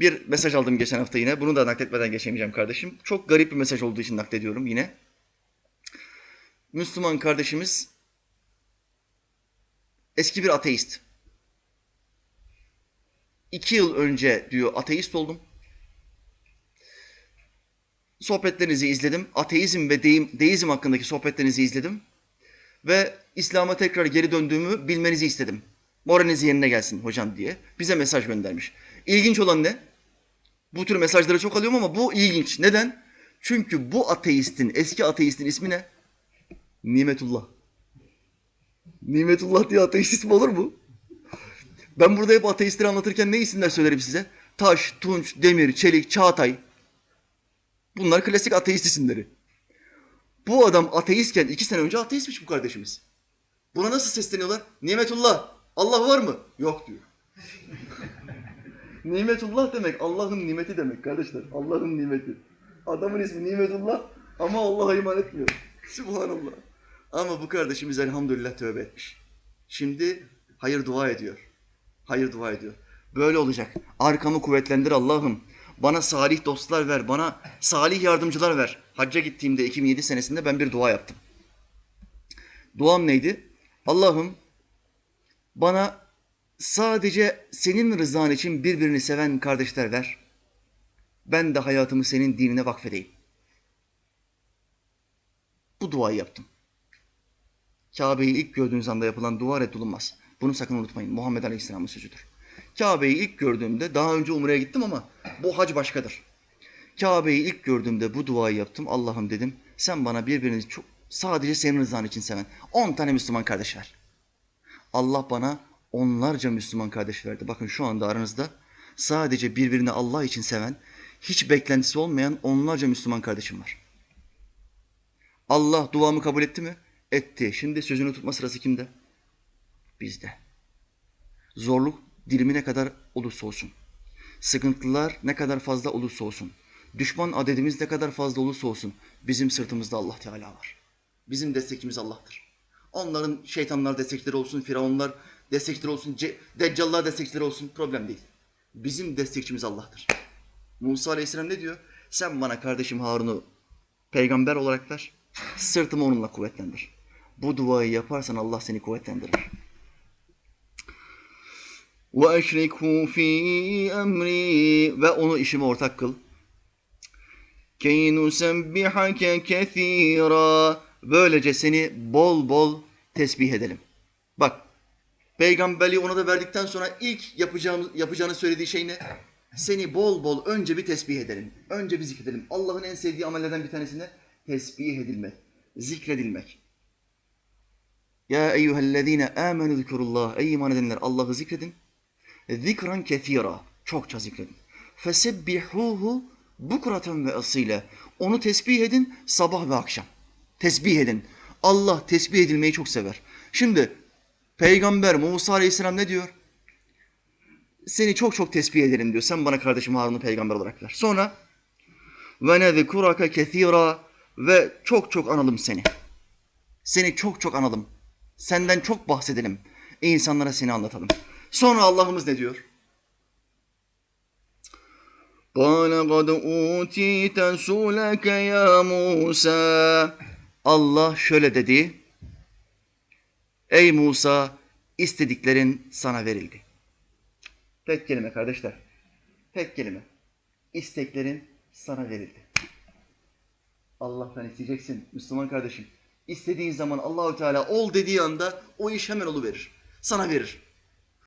Bir mesaj aldım geçen hafta yine. Bunu da nakletmeden geçemeyeceğim kardeşim. Çok garip bir mesaj olduğu için naklediyorum yine. Müslüman kardeşimiz eski bir ateist. İki yıl önce diyor ateist oldum. Sohbetlerinizi izledim. Ateizm ve deim, deizm hakkındaki sohbetlerinizi izledim. Ve İslam'a tekrar geri döndüğümü bilmenizi istedim. Moraliniz yerine gelsin hocam diye. Bize mesaj göndermiş. İlginç olan ne? Bu tür mesajları çok alıyorum ama bu ilginç. Neden? Çünkü bu ateistin, eski ateistin ismi ne? Nimetullah. Nimetullah diye ateist ismi olur mu? Ben burada hep ateistleri anlatırken ne isimler söylerim size? Taş, Tunç, Demir, Çelik, Çağatay. Bunlar klasik ateist isimleri. Bu adam ateistken iki sene önce ateistmiş bu kardeşimiz. Buna nasıl sesleniyorlar? Nimetullah. Allah var mı? Yok diyor. Nimetullah demek Allah'ın nimeti demek kardeşler. Allah'ın nimeti. Adamın ismi Nimetullah ama Allah'a iman etmiyor. Subhanallah. Ama bu kardeşimiz elhamdülillah tövbe etmiş. Şimdi hayır dua ediyor. Hayır dua ediyor. Böyle olacak. Arkamı kuvvetlendir Allah'ım. Bana salih dostlar ver. Bana salih yardımcılar ver. Hacca gittiğimde 2007 senesinde ben bir dua yaptım. Duam neydi? Allah'ım bana sadece senin rızan için birbirini seven kardeşler ver. Ben de hayatımı senin dinine vakfedeyim. Bu duayı yaptım. Kabe'yi ilk gördüğünüz anda yapılan dua reddolunmaz. Bunu sakın unutmayın. Muhammed Aleyhisselam'ın sözüdür. Kabe'yi ilk gördüğümde, daha önce Umre'ye gittim ama bu hac başkadır. Kabe'yi ilk gördüğümde bu duayı yaptım. Allah'ım dedim, sen bana birbirini çok, sadece senin rızan için seven 10 tane Müslüman kardeş ver. Allah bana onlarca Müslüman kardeş verdi. Bakın şu anda aranızda sadece birbirini Allah için seven, hiç beklentisi olmayan onlarca Müslüman kardeşim var. Allah duamı kabul etti mi? Etti. Şimdi sözünü tutma sırası kimde? Bizde. Zorluk dilimi ne kadar olursa olsun. Sıkıntılar ne kadar fazla olursa olsun. Düşman adedimiz ne kadar fazla olursa olsun. Bizim sırtımızda Allah Teala var. Bizim destekçimiz Allah'tır. Onların şeytanlar destekleri olsun, firavunlar destekçileri olsun, Deccallah destekçileri olsun problem değil. Bizim destekçimiz Allah'tır. Musa Aleyhisselam ne diyor? Sen bana kardeşim Harun'u peygamber olarak ver, sırtımı onunla kuvvetlendir. Bu duayı yaparsan Allah seni kuvvetlendirir. Ve eşriku fi emri ve onu işime ortak kıl. Key nusebbihake kethira. Böylece seni bol bol tesbih edelim. Bak peygamberliği ona da verdikten sonra ilk yapacağını, yapacağını söylediği şey ne? Seni bol bol önce bir tesbih edelim. Önce bir zikredelim. Allah'ın en sevdiği amellerden bir tanesi ne? Tesbih edilmek, zikredilmek. Ya eyyühellezine amenu zikrullah. Ey iman edenler Allah'ı zikredin. Zikran kethira. Çokça zikredin. Fesebbihuhu bukraten ve asile. Onu tesbih edin sabah ve akşam. Tesbih edin. Allah tesbih edilmeyi çok sever. Şimdi Peygamber Musa Aleyhisselam ne diyor? Seni çok çok tesbih ederim diyor. Sen bana kardeşim Harun'u peygamber olarak ver. Sonra ve nezkuraka kethira ve çok çok analım seni. Seni çok çok analım. Senden çok bahsedelim. İnsanlara seni anlatalım. Sonra Allah'ımız ne diyor? قَالَ قَدْ اُوتِيتَ سُولَكَ يَا Musa. Allah şöyle dedi. Ey Musa, istediklerin sana verildi. Tek kelime kardeşler. Tek kelime. İsteklerin sana verildi. Allah'tan isteyeceksin Müslüman kardeşim. İstediğin zaman Allahü Teala ol dediği anda o iş hemen verir. Sana verir.